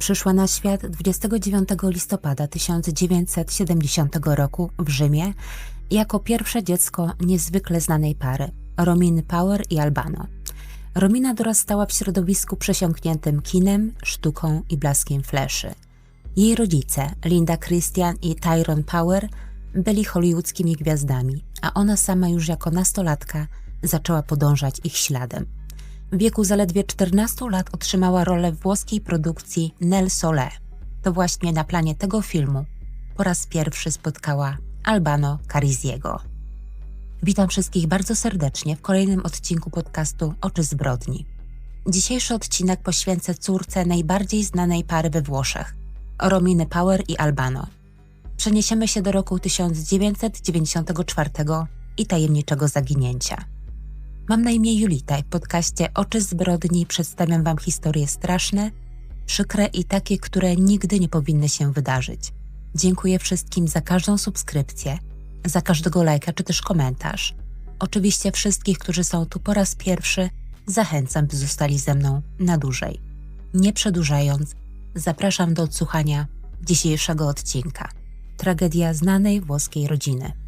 Przyszła na świat 29 listopada 1970 roku w Rzymie jako pierwsze dziecko niezwykle znanej pary Rominy Power i Albano. Romina dorastała w środowisku przesiąkniętym kinem, sztuką i blaskiem fleszy. Jej rodzice, Linda Christian i Tyrone Power, byli hollywoodzkimi gwiazdami, a ona sama już jako nastolatka zaczęła podążać ich śladem. W wieku zaledwie 14 lat otrzymała rolę w włoskiej produkcji Nel Sole. To właśnie na planie tego filmu po raz pierwszy spotkała Albano Cariziego. Witam wszystkich bardzo serdecznie w kolejnym odcinku podcastu Oczy zbrodni. Dzisiejszy odcinek poświęcę córce najbardziej znanej pary we Włoszech, Rominy Power i Albano. Przeniesiemy się do roku 1994 i tajemniczego zaginięcia. Mam na imię Julita i w podcaście Oczy zbrodni przedstawiam Wam historie straszne, przykre i takie, które nigdy nie powinny się wydarzyć. Dziękuję wszystkim za każdą subskrypcję, za każdego lajka czy też komentarz. Oczywiście wszystkich, którzy są tu po raz pierwszy, zachęcam, by zostali ze mną na dłużej. Nie przedłużając, zapraszam do odsłuchania dzisiejszego odcinka. Tragedia znanej włoskiej rodziny.